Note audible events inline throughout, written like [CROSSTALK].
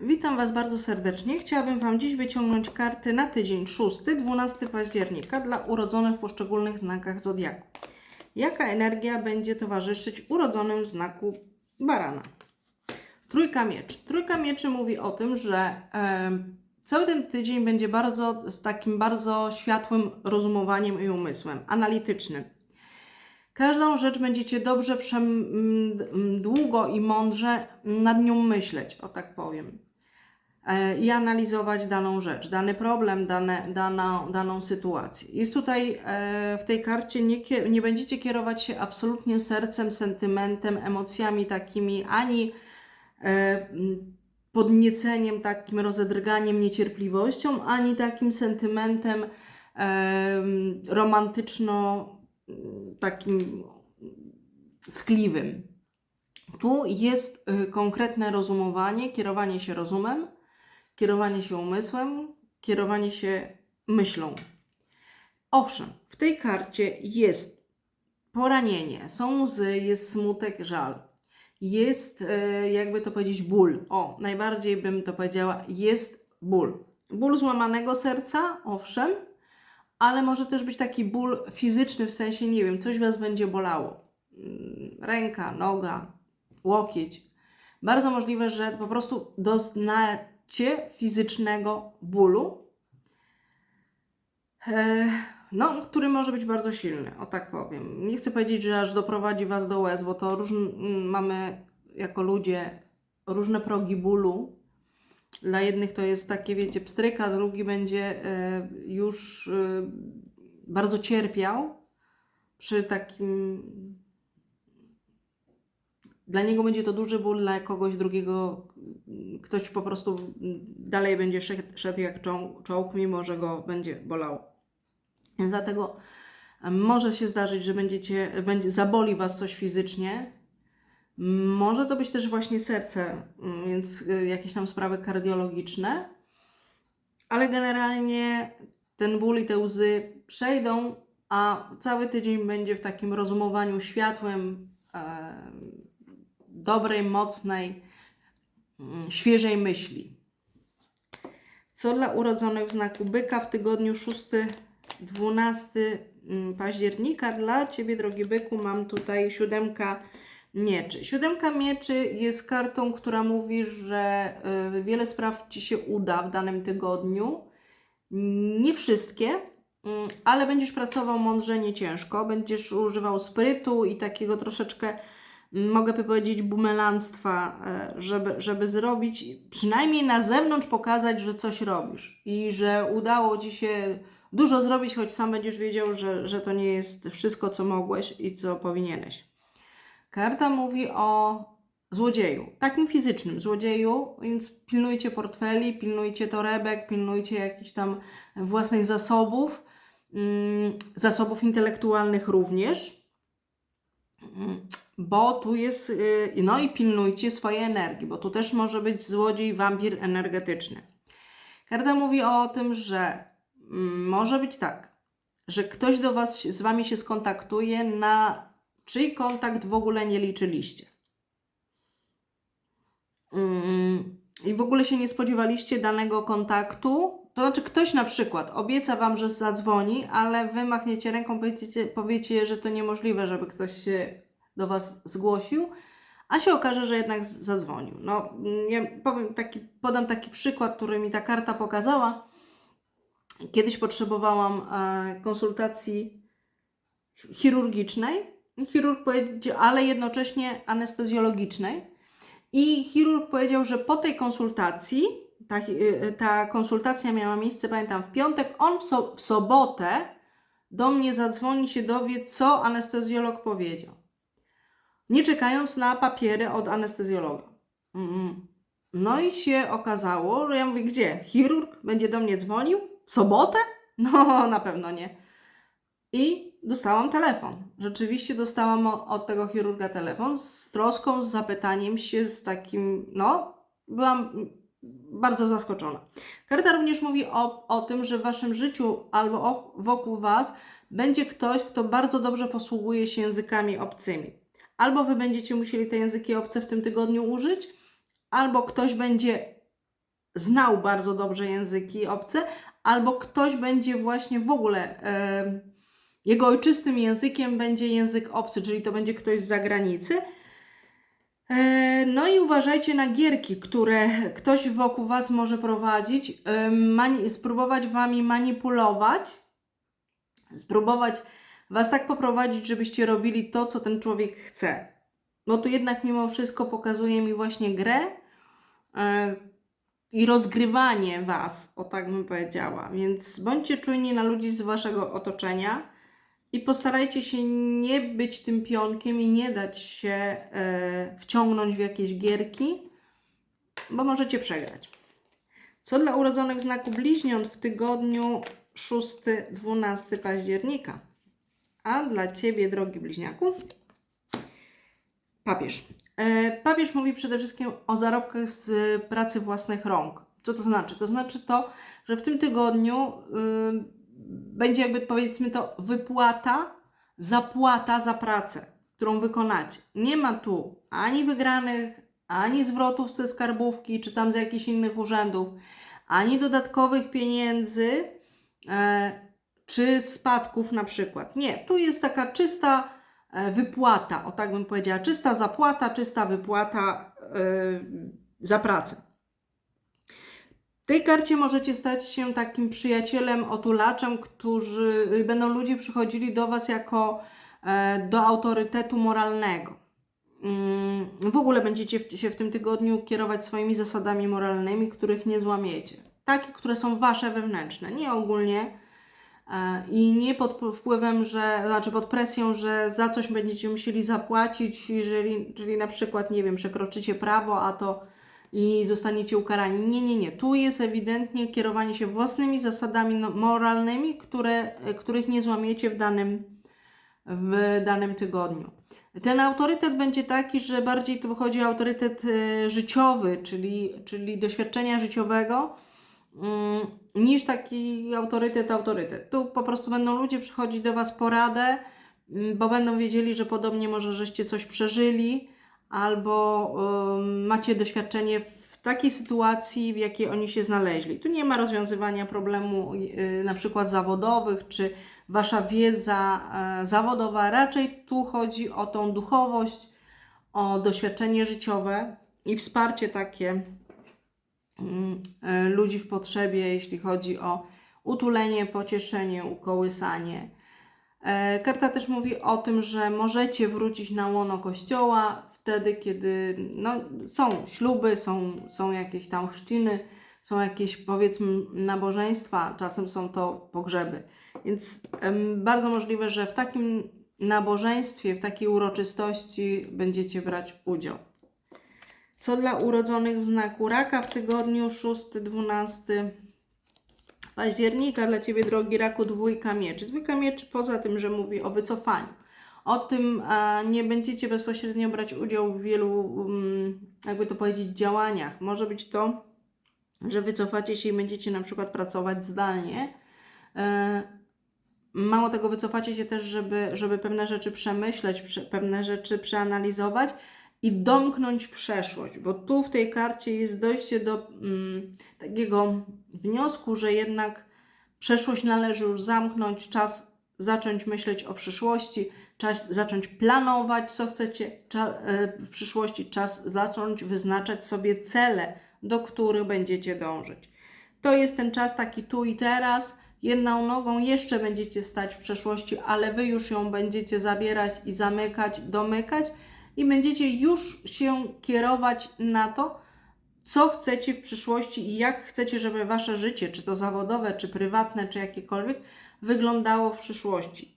Witam Was bardzo serdecznie. Chciałabym Wam dziś wyciągnąć karty na tydzień 6-12 października dla urodzonych w poszczególnych znakach zodiaku. Jaka energia będzie towarzyszyć urodzonym znaku barana? Trójka mieczy. Trójka mieczy mówi o tym, że em, cały ten tydzień będzie bardzo z takim bardzo światłym rozumowaniem i umysłem, analitycznym. Każdą rzecz będziecie dobrze, długo i mądrze nad nią myśleć, o tak powiem. E, I analizować daną rzecz, dany problem, dane, daną, daną sytuację. Jest tutaj e, w tej karcie, nie, nie będziecie kierować się absolutnie sercem, sentymentem, emocjami takimi, ani e, podnieceniem, takim rozedrganiem, niecierpliwością, ani takim sentymentem em, romantyczno takim ckliwym. Tu jest konkretne rozumowanie, kierowanie się rozumem, kierowanie się umysłem, kierowanie się myślą. Owszem, w tej karcie jest poranienie, są łzy, jest smutek, żal. Jest, e, jakby to powiedzieć, ból. O, najbardziej bym to powiedziała, jest ból. Ból złamanego serca, owszem, ale może też być taki ból fizyczny, w sensie, nie wiem, coś Was będzie bolało. Mm, Ręka, noga, łokieć. Bardzo możliwe, że po prostu doznacie fizycznego bólu, e, no, który może być bardzo silny, o tak powiem. Nie chcę powiedzieć, że aż doprowadzi Was do łez, bo to różn, mm, mamy jako ludzie różne progi bólu. Dla jednych to jest takie, wiecie, pstryka, drugi będzie e, już e, bardzo cierpiał przy takim. Dla niego będzie to duży ból, dla kogoś drugiego mm, ktoś po prostu mm, dalej będzie szedł, jak czoł- czołg, mimo że go będzie bolało. Więc dlatego może się zdarzyć, że będziecie, będzie, zaboli Was coś fizycznie. Może to być też właśnie serce, mm, więc y, jakieś tam sprawy kardiologiczne. Ale generalnie ten ból i te łzy przejdą, a cały tydzień będzie w takim rozumowaniu światłem, e, dobrej, mocnej, mm, świeżej myśli. Co dla urodzonych w znaku byka w tygodniu 6-12 mm, października? Dla Ciebie, drogi byku, mam tutaj siódemka mieczy. Siódemka mieczy jest kartą, która mówi, że y, wiele spraw Ci się uda w danym tygodniu. Nie wszystkie, mm, ale będziesz pracował mądrze, nie ciężko. Będziesz używał sprytu i takiego troszeczkę, mogę powiedzieć, bumelanstwa, e, żeby, żeby zrobić, przynajmniej na zewnątrz pokazać, że coś robisz. I że udało Ci się dużo zrobić, choć sam będziesz wiedział, że, że to nie jest wszystko, co mogłeś i co powinieneś. Karta mówi o złodzieju, takim fizycznym złodzieju, więc pilnujcie portfeli, pilnujcie torebek, pilnujcie jakichś tam własnych zasobów, mm, zasobów intelektualnych również, Mm, bo tu jest, y, no i pilnujcie swojej energii, bo tu też może być złodziej, wampir energetyczny. Karta mówi o tym, że mm, może być tak, że ktoś do Was, z Wami się skontaktuje, na czyj kontakt w ogóle nie liczyliście. Mm, I w ogóle się nie spodziewaliście danego kontaktu. To znaczy, ktoś na przykład obieca Wam, że zadzwoni, ale Wy machniecie ręką, powiecie, powiecie, że to niemożliwe, żeby ktoś się do Was zgłosił, a się okaże, że jednak zadzwonił. No, ja powiem taki, podam taki przykład, który mi ta karta pokazała. Kiedyś potrzebowałam e, konsultacji chirurgicznej. Chirurg powiedział, ale jednocześnie anestezjologicznej. I chirurg powiedział, że po tej konsultacji, ta, y, ta konsultacja miała miejsce, pamiętam, w piątek, on w, so, w sobotę do mnie zadzwoni, się dowie, co anestezjolog powiedział. Nie czekając na papiery od anestezjologa. No i się okazało, że ja mówię, gdzie? Chirurg będzie do mnie dzwonił? W sobotę? [LAUGHS] No, na pewno nie. I dostałam telefon. Rzeczywiście dostałam od tego chirurga telefon z troską, z zapytaniem się, z takim, no, byłam bardzo zaskoczona. Karta również mówi o, o tym, że w waszym życiu albo o, wokół was będzie ktoś, kto bardzo dobrze posługuje się językami obcymi. Albo wy będziecie musieli te języki obce w tym tygodniu użyć, albo ktoś będzie znał bardzo dobrze języki obce, albo ktoś będzie właśnie w ogóle e, jego ojczystym językiem będzie język obcy, czyli to będzie ktoś z zagranicy. E, No i uważajcie na gierki, które ktoś wokół Was może prowadzić, e, spróbować Wami manipulować, spróbować Was tak poprowadzić, żebyście robili to, co ten człowiek chce. Bo tu jednak mimo wszystko pokazuje mi właśnie grę e, i rozgrywanie Was, o tak bym powiedziała. Więc bądźcie czujni na ludzi z Waszego otoczenia i postarajcie się nie być tym pionkiem i nie dać się e, wciągnąć w jakieś gierki, bo możecie przegrać. Co dla urodzonych w znaku bliźniąt w tygodniu 6-12 października? A dla Ciebie, drogi bliźniaku, papież. E, Papież mówi przede wszystkim o zarobkach z pracy własnych rąk. Co to znaczy? To znaczy to, że w tym tygodniu y, będzie jakby powiedzmy to wypłata, zapłata za pracę, którą wykonacie. Nie ma tu ani wygranych, ani zwrotów ze skarbówki, czy tam z jakichś innych urzędów, ani dodatkowych pieniędzy, e, czy spadków na przykład. Nie, tu jest taka czysta e, wypłata, o tak bym powiedziała, czysta zapłata, czysta wypłata e, za pracę. W tej karcie możecie stać się takim przyjacielem, otulaczem, którzy będą ludzie przychodzili do Was jako e, do autorytetu moralnego. Mm, W ogóle będziecie się w tym tygodniu kierować swoimi zasadami moralnymi, których nie złamiecie. Takie, które są Wasze wewnętrzne, nie ogólnie i nie pod wpływem, że, znaczy pod presją, że za coś będziecie musieli zapłacić, jeżeli, czyli na przykład, nie wiem, przekroczycie prawo, a to i zostaniecie ukarani. Nie, nie, nie. Tu jest ewidentnie kierowanie się własnymi zasadami no, moralnymi, które, których nie złamiecie w danym, w danym tygodniu. Ten autorytet będzie taki, że bardziej tu chodzi o autorytet e, życiowy, czyli, czyli doświadczenia życiowego, niż taki autorytet, autorytet. Tu po prostu będą ludzie przychodzić do Was po radę, mm, bo będą wiedzieli, że podobnie może żeście coś przeżyli, albo macie doświadczenie w takiej sytuacji, w jakiej oni się znaleźli. Tu nie ma rozwiązywania problemu yy, na przykład zawodowych, czy wasza wiedza e, zawodowa. Raczej tu chodzi o tą duchowość, o doświadczenie życiowe i wsparcie takie mm, ludzi w potrzebie, jeśli chodzi o utulenie, pocieszenie, ukołysanie. E, Karta też mówi o tym, że możecie wrócić na łono kościoła wtedy, kiedy no, są śluby, są, są jakieś tam chrzciny, są jakieś powiedzmy nabożeństwa, czasem są to pogrzeby. Więc em, bardzo możliwe, że w takim nabożeństwie, w takiej uroczystości będziecie brać udział. Co dla urodzonych w znaku raka w tygodniu 6-12 października dla Ciebie, drogi raku, dwójka mieczy. Dwójka mieczy poza tym, że mówi o wycofaniu. O tym nie będziecie bezpośrednio brać udziału w wielu, mm, jakby to powiedzieć, działaniach. Może być to, że wycofacie się i będziecie na przykład pracować zdalnie. E, mało tego, wycofacie się też, żeby, żeby pewne rzeczy przemyśleć, prze, pewne rzeczy przeanalizować i domknąć przeszłość, bo tu w tej karcie jest dojście do mm, takiego wniosku, że jednak przeszłość należy już zamknąć, czas zacząć myśleć o przyszłości, czas zacząć planować, co chcecie e, w przyszłości, czas zacząć wyznaczać sobie cele, do których będziecie dążyć. To jest ten czas taki tu i teraz. Jedną nogą jeszcze będziecie stać w przeszłości, ale wy już ją będziecie zabierać i zamykać, domykać i będziecie już się kierować na to, co chcecie w przyszłości i jak chcecie, żeby wasze życie, czy to zawodowe, czy prywatne, czy jakiekolwiek, wyglądało w przyszłości.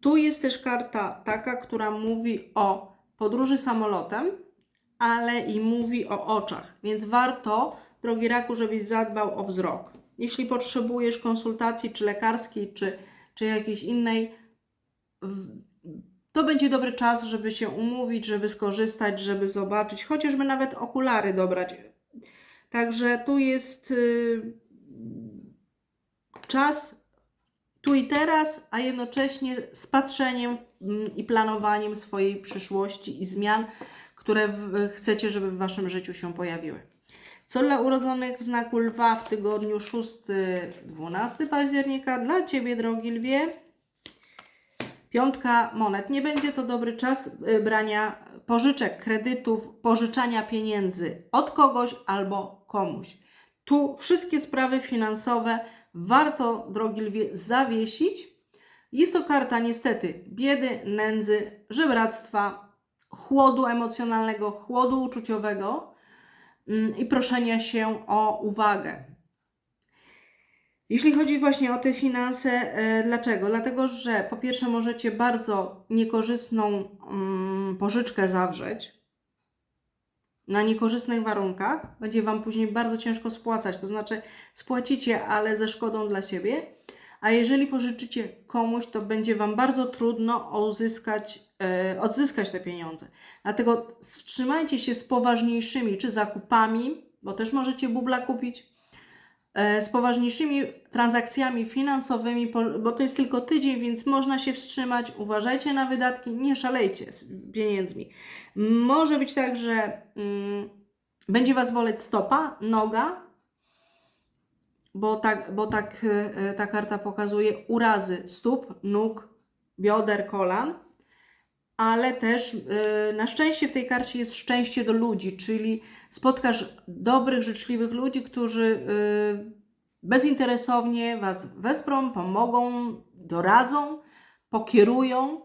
Tu jest też karta taka, która mówi o podróży samolotem, ale i mówi o oczach, więc warto, drogi raku, żebyś zadbał o wzrok. Jeśli potrzebujesz konsultacji, czy lekarskiej, czy, czy jakiejś innej, to będzie dobry czas, żeby się umówić, żeby skorzystać, żeby zobaczyć, chociażby nawet okulary dobrać. Także tu jest y, czas tu i teraz, a jednocześnie z patrzeniem mm, i planowaniem swojej przyszłości i zmian, które chcecie, żeby w Waszym życiu się pojawiły. Co dla urodzonych w znaku lwa w tygodniu 6-12 października? Dla Ciebie, drogi lwie, piątka monet. Nie będzie to dobry czas y, brania pożyczek, kredytów, pożyczania pieniędzy od kogoś albo komuś. Tu wszystkie sprawy finansowe warto, drogi lwie, zawiesić. Jest to karta niestety biedy, nędzy, żebractwa, chłodu emocjonalnego, chłodu uczuciowego mm, i proszenia się o uwagę. Jeśli chodzi właśnie o te finanse, e, dlaczego? Dlatego, że po pierwsze możecie bardzo niekorzystną mm, pożyczkę zawrzeć na niekorzystnych warunkach. Będzie Wam później bardzo ciężko spłacać, to znaczy spłacicie, ale ze szkodą dla siebie. A jeżeli pożyczycie komuś, to będzie Wam bardzo trudno uzyskać, e, odzyskać te pieniądze. Dlatego wstrzymajcie się z poważniejszymi, czy zakupami, bo też możecie bubla kupić, z poważniejszymi transakcjami finansowymi, bo to jest tylko tydzień, więc można się wstrzymać. Uważajcie na wydatki, nie szalejcie z pieniędzmi. Może być tak, że mm, będzie Was boleć stopa, noga, bo tak, bo tak e, ta karta pokazuje urazy stóp, nóg, bioder, kolan, ale też e, na szczęście w tej karcie jest szczęście do ludzi, czyli spotkasz dobrych, życzliwych ludzi, którzy e, bezinteresownie Was wesprą, pomogą, doradzą, pokierują,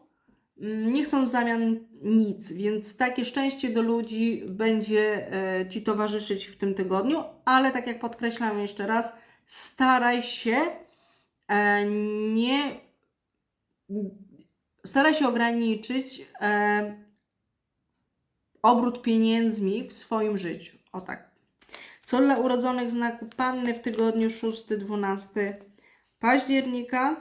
mm, nie chcą w zamian nic, więc takie szczęście do ludzi będzie e, Ci towarzyszyć w tym tygodniu, ale tak jak podkreślam jeszcze raz, staraj się e, nie staraj się ograniczyć e, obrót pieniędzmi w swoim życiu. O tak. Co dla urodzonych znaku Panny w tygodniu 6-12 października?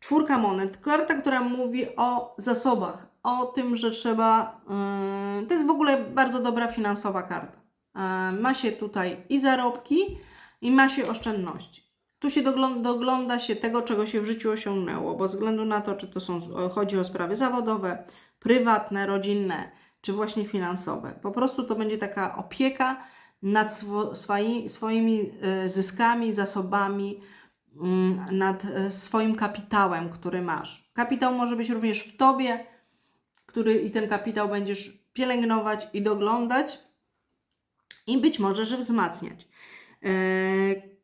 Czwórka monet. Karta, która mówi o zasobach, o tym, że trzeba. Yy, to jest w ogóle bardzo dobra finansowa karta. Yy, ma się tutaj i zarobki, i ma się oszczędności. Tu się dogląda, dogląda się tego, czego się w życiu osiągnęło, bo względu na to, czy to są, chodzi o sprawy zawodowe, prywatne, rodzinne, czy właśnie finansowe. Po prostu to będzie taka opieka nad swo, swoi, swoimi e, zyskami, zasobami, mm, nad e, swoim kapitałem, który masz. Kapitał może być również w tobie, który i ten kapitał będziesz pielęgnować i doglądać i być może, że wzmacniać. E,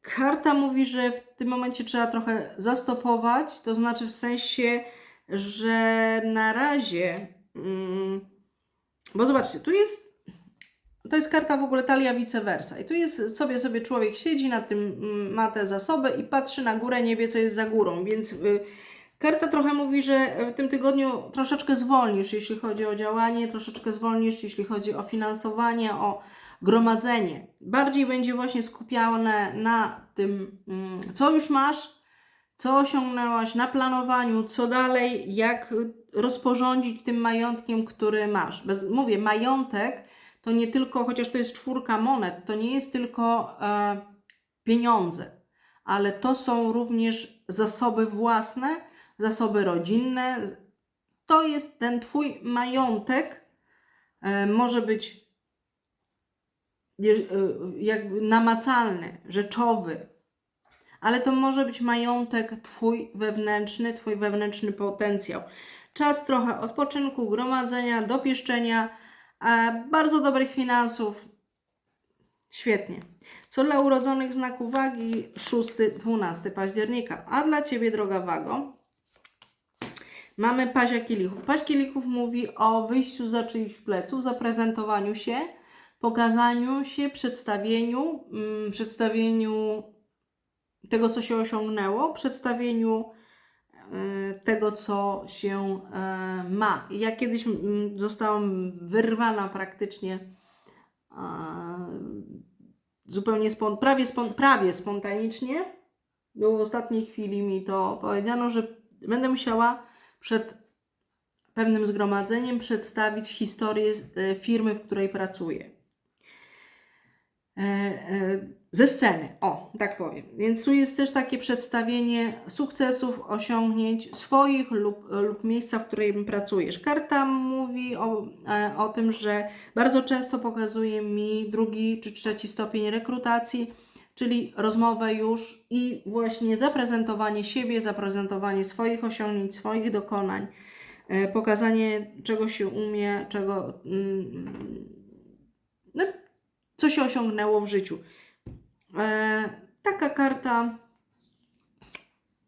Karta mówi, że w tym momencie trzeba trochę zastopować, to znaczy w sensie, że na razie. Mm, bo zobaczcie, tu jest. To jest karta w ogóle talia vice versa. I tu jest sobie sobie człowiek siedzi na tym, mm, ma te zasoby i patrzy na górę, nie wie co jest za górą. Więc y, karta trochę mówi, że w tym tygodniu troszeczkę zwolnisz, jeśli chodzi o działanie, troszeczkę zwolnisz, jeśli chodzi o finansowanie, o gromadzenie. Bardziej będzie właśnie skupione na tym, mm, co już masz, co osiągnęłaś, na planowaniu, co dalej, jak rozporządzić tym majątkiem, który masz. Bez, mówię, majątek to nie tylko, chociaż to jest czwórka monet, to nie jest tylko e, pieniądze, ale to są również zasoby własne, zasoby rodzinne. To jest ten Twój majątek, e, może być e, jakby namacalny, rzeczowy, ale to może być majątek Twój wewnętrzny, Twój wewnętrzny potencjał. Czas trochę odpoczynku, gromadzenia, dopieszczenia, bardzo dobrych finansów. Świetnie. Co dla urodzonych znaku wagi 6-12 października. A dla Ciebie, droga wago, mamy pazia kielichów. Paź kielichów mówi o wyjściu za czyichś pleców, zaprezentowaniu się, pokazaniu się, przedstawieniu, mm, przedstawieniu tego, co się osiągnęło, przedstawieniu e, tego, co się e, ma. Ja kiedyś mm, zostałam wyrwana praktycznie e, zupełnie spon, prawie, spon, prawie spontanicznie. Bo w ostatniej chwili mi to powiedziano, że będę musiała przed pewnym zgromadzeniem przedstawić historię firmy, w której pracuję. E, e, ze sceny. O, tak powiem. Więc tu jest też takie przedstawienie sukcesów, osiągnięć swoich lub, lub miejsca, w którym pracujesz. Karta mówi o, e, o tym, że bardzo często pokazuje mi drugi czy trzeci stopień rekrutacji, czyli rozmowę już i właśnie zaprezentowanie siebie, zaprezentowanie swoich osiągnięć, swoich dokonań, pokazanie czego się umie, czego. Mm, co się osiągnęło w życiu. E, taka karta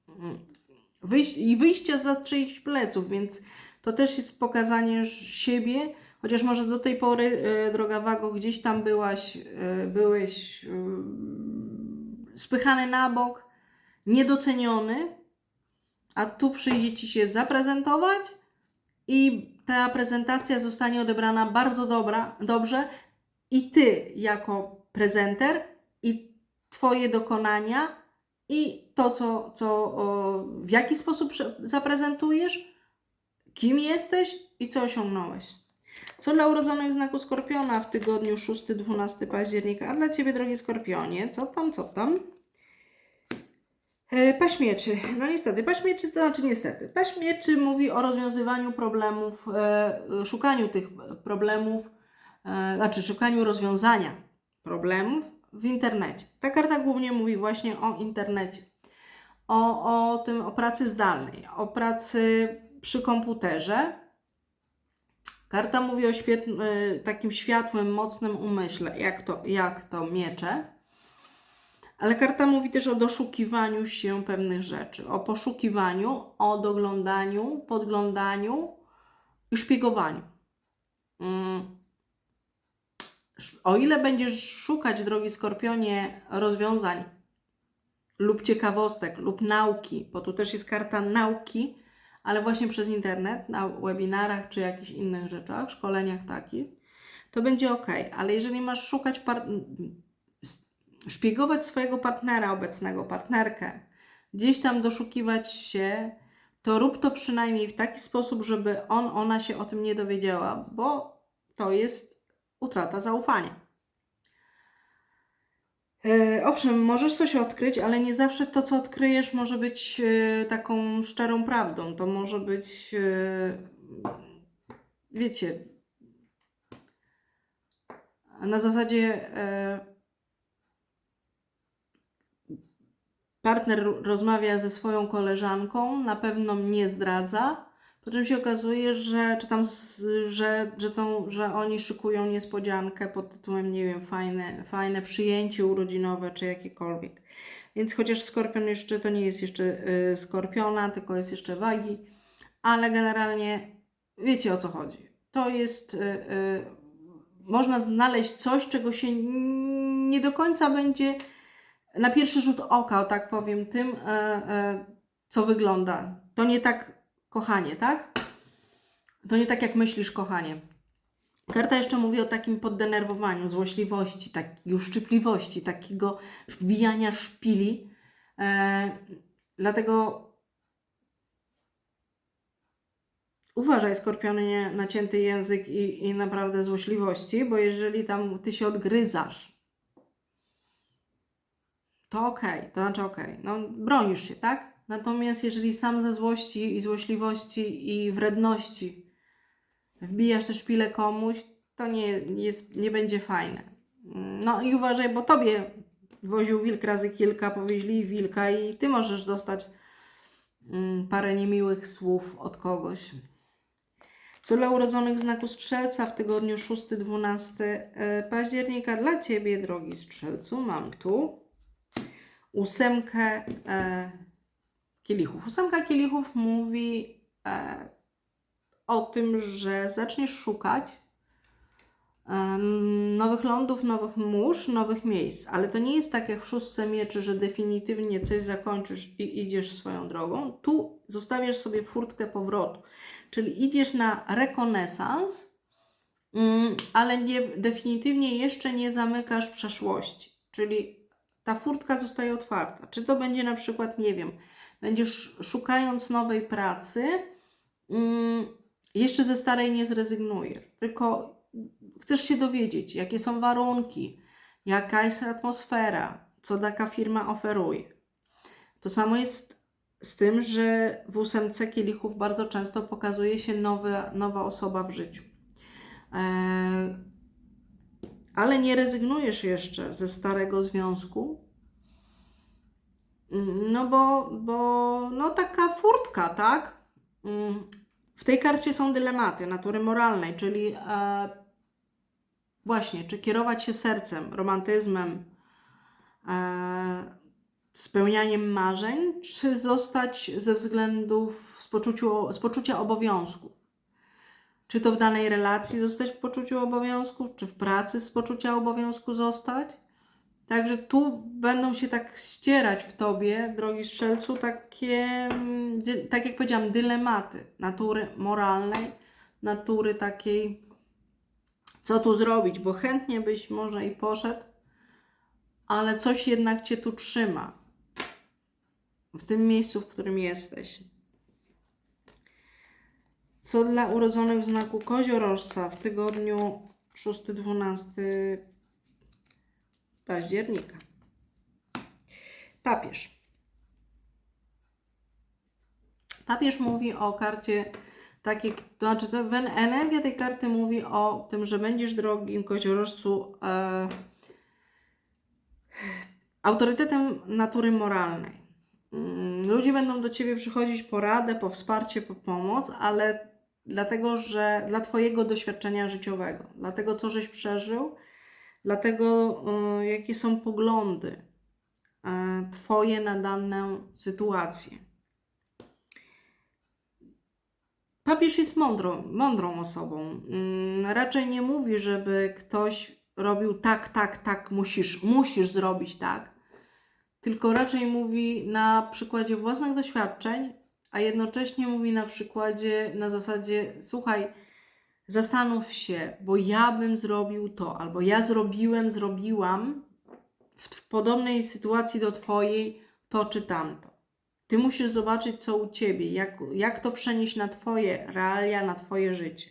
mm, wyjś i wyjścia za czyichś pleców, więc to też jest pokazanie siebie, chociaż może do tej pory, e, droga Wago, gdzieś tam byłaś, e, byłeś spychany na bok, niedoceniony, a tu przyjdzie Ci się zaprezentować i ta prezentacja zostanie odebrana bardzo dobra, dobrze i Ty jako prezenter i Twoje dokonania i to, co, co w jaki sposób zaprezentujesz, kim jesteś i co osiągnąłeś. Co dla urodzonych w znaku Skorpiona w tygodniu 6-12 października, a dla Ciebie, drogi Skorpionie, co tam, co tam? E, Paśmieczy. No niestety, paśmieczy, to znaczy niestety. Paśmieczy mówi o rozwiązywaniu problemów, e, szukaniu tych problemów, znaczy szukaniu rozwiązania problemów w internecie. Ta karta głównie mówi właśnie o internecie, o, o tym, o pracy zdalnej, o pracy przy komputerze. Karta mówi o świetl- e, takim światłym, mocnym umyśle, jak to, jak to miecze. Ale karta mówi też o doszukiwaniu się pewnych rzeczy, o poszukiwaniu, o doglądaniu, podglądaniu i szpiegowaniu. Mm. O ile będziesz szukać, drogi skorpionie, rozwiązań lub ciekawostek, lub nauki, bo tu też jest karta nauki, ale właśnie przez internet, na webinarach czy jakichś innych rzeczach, szkoleniach takich, to będzie ok. Ale jeżeli masz szukać szpiegować swojego partnera, obecnego partnerkę, gdzieś tam doszukiwać się, to rób to przynajmniej w taki sposób, żeby on, ona się o tym nie dowiedziała, bo to jest utrata zaufania. E, Owszem, możesz coś odkryć, ale nie zawsze to, co odkryjesz, może być e, taką szczerą prawdą. To może być, e, wiecie, na zasadzie partner rozmawia ze swoją koleżanką, na pewno mnie zdradza, po czym się okazuje, że, czy tam, z, że, że, tą, że oni szykują niespodziankę pod tytułem, nie wiem, fajne, fajne przyjęcie urodzinowe, czy jakiekolwiek. Więc chociaż skorpion jeszcze to nie jest jeszcze y, skorpiona, tylko jest jeszcze wagi, ale generalnie wiecie o co chodzi. To jest, y, y, można znaleźć coś, czego się nie do końca będzie na pierwszy rzut oka, tak powiem, tym, e, e, co wygląda. To nie tak, kochanie, tak? To nie tak, jak myślisz, kochanie. Karta jeszcze mówi o takim poddenerwowaniu, złośliwości, takiej uszczypliwości, takiego wbijania szpili. E, dlatego uważaj, skorpionie, nacięty język i, i naprawdę złośliwości, bo jeżeli tam ty się odgryzasz, to okej, to znaczy okej, no bronisz się, tak? Natomiast jeżeli sam ze złości i złośliwości i wredności wbijasz te szpile komuś, to nie, jest, nie będzie fajne. No i uważaj, bo tobie woził wilk razy kilka, powieźli wilka i ty możesz dostać mm, parę niemiłych słów od kogoś. Co dla urodzonych w znaku Strzelca w tygodniu 6-12 e, października dla Ciebie, drogi Strzelcu, mam tu ósemkę e, kielichów. Ósemka kielichów mówi e, o tym, że zaczniesz szukać e, nowych lądów, nowych mórz, nowych miejsc, ale to nie jest tak jak w szóstce mieczy, że definitywnie coś zakończysz i idziesz swoją drogą. Tu zostawiasz sobie furtkę powrotu, czyli idziesz na rekonesans, mm, ale nie, definitywnie jeszcze nie zamykasz przeszłości, czyli ta furtka zostaje otwarta. Czy to będzie na przykład, nie wiem, będziesz szukając nowej pracy, mm, jeszcze ze starej nie zrezygnujesz, tylko chcesz się dowiedzieć, jakie są warunki, jaka jest atmosfera, co taka firma oferuje. To samo jest z tym, że w ósemce kielichów bardzo często pokazuje się nowy, nowa osoba w życiu. E, ale nie rezygnujesz jeszcze ze starego związku, no bo, bo no taka furtka, tak? Mm, W tej karcie są dylematy natury moralnej, czyli e, właśnie, czy kierować się sercem, romantyzmem, e, spełnianiem marzeń, czy zostać ze względów z, poczuciu, z poczucia obowiązków. Czy to w danej relacji zostać w poczuciu obowiązku, czy w pracy z poczucia obowiązku zostać? Także tu będą się tak ścierać w tobie, drogi strzelcu, takie, tak jak powiedziałam, dylematy natury moralnej, natury takiej, co tu zrobić, bo chętnie byś może i poszedł, ale coś jednak cię tu trzyma w tym miejscu, w którym jesteś. Co dla urodzonych w znaku koziorożca w tygodniu 6-12 października. Papież. Papież mówi o karcie takiej, to znaczy to, energia tej karty mówi o tym, że będziesz drogim koziorożcu e, autorytetem natury moralnej. Mm, Ludzie będą do Ciebie przychodzić po radę, po wsparcie, po pomoc, ale dlatego, że dla Twojego doświadczenia życiowego, dlatego, co żeś przeżył, dlatego, y, jakie są poglądy y, Twoje na daną sytuację. Papież jest mądrą, mądrą osobą. Mm, Raczej nie mówi, żeby ktoś robił tak, tak, tak, musisz, musisz zrobić tak. Tylko raczej mówi na przykładzie własnych doświadczeń, a jednocześnie mówi na przykładzie, na zasadzie, słuchaj, zastanów się, bo ja bym zrobił to, albo ja zrobiłem, zrobiłam w, podobnej sytuacji do Twojej to czy tamto. Ty musisz zobaczyć, co u Ciebie, jak, jak to przenieść na Twoje realia, na Twoje życie.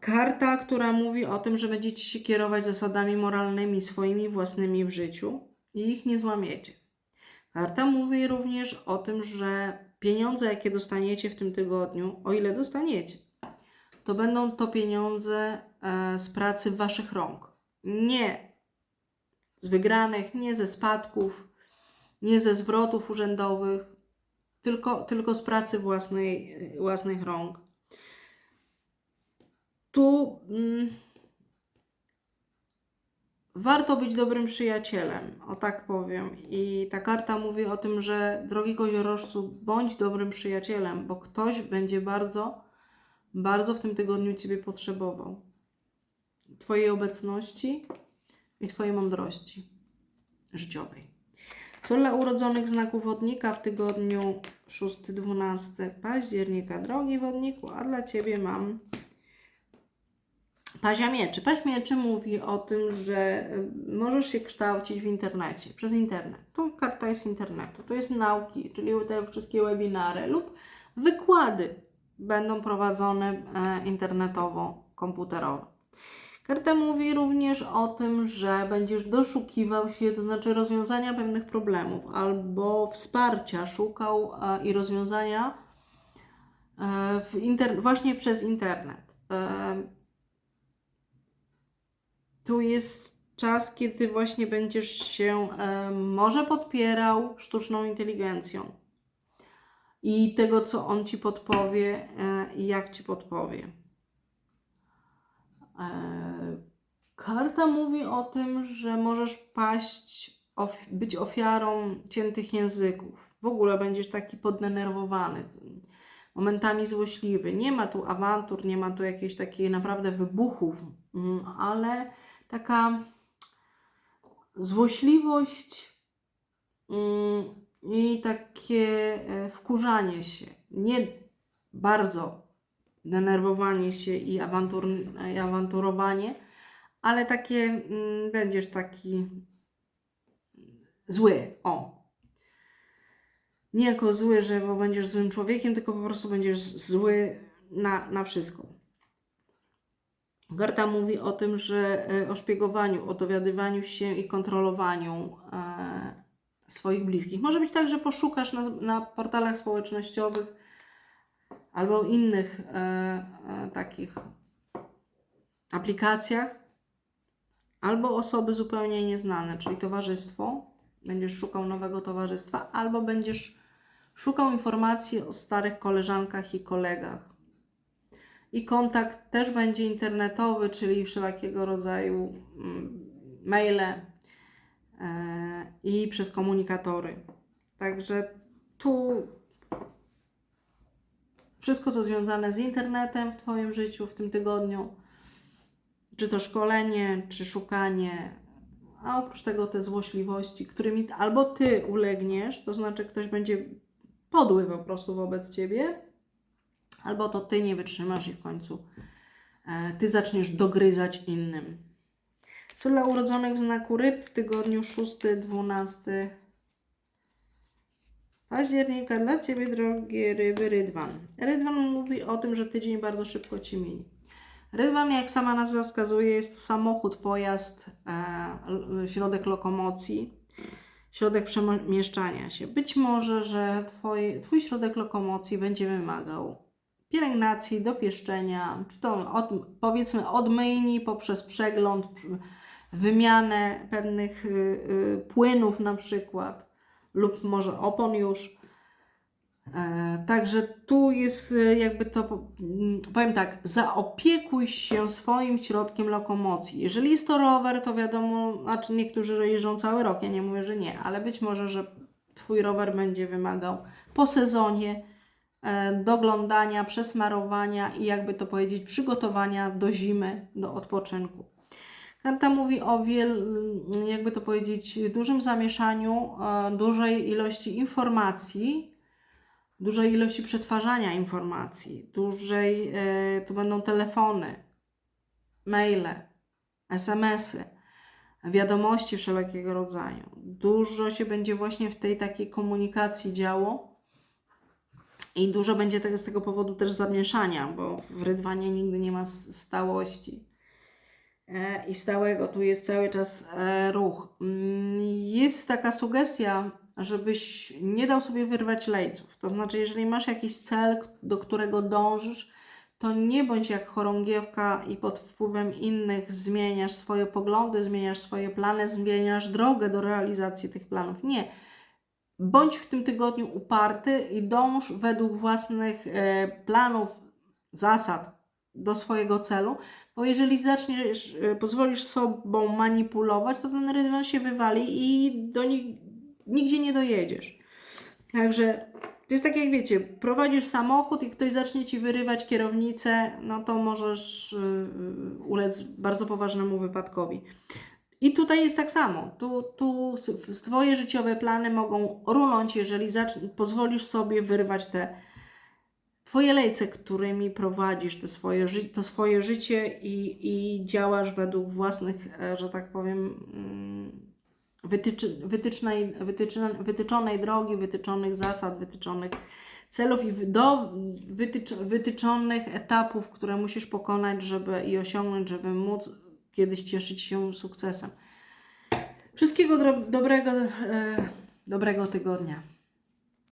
Karta, która mówi o tym, że będziecie się kierować zasadami moralnymi swoimi własnymi w życiu i ich nie złamiecie. Karta mówi również o tym, że pieniądze, jakie dostaniecie w tym tygodniu, o ile dostaniecie, to będą to pieniądze e, z pracy Waszych rąk. Nie z wygranych, nie ze spadków, nie ze zwrotów urzędowych, tylko, tylko z pracy własnej, własnych rąk. Tu mm, warto być dobrym przyjacielem, o tak powiem. I ta karta mówi o tym, że drogi koziorożcu, bądź dobrym przyjacielem, bo ktoś będzie bardzo, bardzo w tym tygodniu Ciebie potrzebował. Twojej obecności i Twojej mądrości życiowej. Co dla urodzonych w znaku wodnika w tygodniu 6-12 października, drogi wodniku, a dla Ciebie mam Pazia Mieczy. Paź Mieczy mówi o tym, że y, możesz się kształcić w internecie, przez internet. Tu karta jest internetu, to jest nauki, czyli te wszystkie webinary lub wykłady będą prowadzone e, internetowo, komputerowo. Karta mówi również o tym, że będziesz doszukiwał się, to znaczy rozwiązania pewnych problemów albo wsparcia szukał e, i rozwiązania e, właśnie przez internet. Tu jest czas, kiedy właśnie będziesz się może podpierał sztuczną inteligencją i tego, co on ci podpowie e, i jak ci podpowie. E, karta mówi o tym, że możesz paść, być ofiarą ciętych języków. W ogóle będziesz taki poddenerwowany, momentami złośliwy. Nie ma tu awantur, nie ma tu jakiejś takiej naprawdę wybuchów, mm, ale taka złośliwość mm, i takie e, wkurzanie się. Nie bardzo denerwowanie się i, awantur, i awanturowanie, ale takie mm, będziesz taki zły. O. Nie jako zły, że bo będziesz złym człowiekiem, tylko po prostu będziesz zły na, na wszystko. Karta mówi o tym, że e, o szpiegowaniu, o dowiadywaniu się i kontrolowaniu e, swoich bliskich. Może być tak, że poszukasz na, na portalach społecznościowych albo innych e, e, takich aplikacjach, albo osoby zupełnie nieznane, czyli towarzystwo. Będziesz szukał nowego towarzystwa, albo będziesz szukał informacji o starych koleżankach i kolegach. I kontakt też będzie internetowy, czyli wszelkiego rodzaju mm, maile i przez komunikatory. Także tu wszystko, co związane z internetem w Twoim życiu w tym tygodniu, czy to szkolenie, czy szukanie, a oprócz tego te złośliwości, którymi albo Ty ulegniesz, to znaczy ktoś będzie podły po prostu wobec Ciebie, albo to Ty nie wytrzymasz i w końcu e, Ty zaczniesz dogryzać innym. Co dla urodzonych w znaku ryb w tygodniu 6-12 października dla Ciebie, drogie ryby, Rydwan. Rydwan mówi o tym, że tydzień bardzo szybko Ci minie. Rydwan, jak sama nazwa wskazuje, jest to samochód, pojazd, e, środek lokomocji, środek przemieszczania się. Być może, że twoi, Twój środek lokomocji będzie wymagał pielęgnacji, dopieszczenia, czy to od, powiedzmy od myjni poprzez przegląd, wymianę pewnych y, y, płynów na przykład, lub może opon już. E, Także tu jest y, jakby to, mm, powiem tak, zaopiekuj się swoim środkiem lokomocji. Jeżeli jest to rower, to wiadomo, znaczy niektórzy jeżdżą cały rok, ja nie mówię, że nie, ale być może, że Twój rower będzie wymagał po sezonie e, doglądania, przesmarowania i jakby to powiedzieć, przygotowania do zimy, do odpoczynku. Karta mówi o wiel, jakby to powiedzieć, dużym zamieszaniu, e, dużej ilości informacji, dużej ilości przetwarzania informacji, dużej, e, tu będą telefony, maile, SMS-y, wiadomości wszelkiego rodzaju. Dużo się będzie właśnie w tej takiej komunikacji działo i dużo będzie tego, z tego powodu też zamieszania, bo w rydwanie nigdy nie ma stałości i stałego, tu jest cały czas e, ruch. Mm, Jest taka sugestia, żebyś nie dał sobie wyrwać lejców. To znaczy, jeżeli masz jakiś cel, do którego dążysz, to nie bądź jak chorągiewka i pod wpływem innych zmieniasz swoje poglądy, zmieniasz swoje plany, zmieniasz drogę do realizacji tych planów. Nie. Bądź w tym tygodniu uparty i dąż według własnych e, planów, zasad do swojego celu, bo jeżeli zaczniesz, e, pozwolisz sobą manipulować, to ten rydwan się wywali i do ni- nigdzie nie dojedziesz. Także to jest tak jak wiecie, prowadzisz samochód i ktoś zacznie ci wyrywać kierownicę, no to możesz yy, ulec bardzo poważnemu wypadkowi. I tutaj jest tak samo. Tu, tu Twoje życiowe plany mogą runąć, jeżeli pozwolisz sobie wyrwać te Twoje lejce, którymi prowadzisz te swoje to swoje życie i, i działasz według własnych, e, że tak powiem, mm, wytyczy, wytycznej, wytyczne, wytyczonej drogi, wytyczonych zasad, wytyczonych celów i do wytycz, wytyczonych etapów, które musisz pokonać, żeby i osiągnąć, żeby móc kiedyś cieszyć się sukcesem. Wszystkiego dobrego, e, dobrego tygodnia.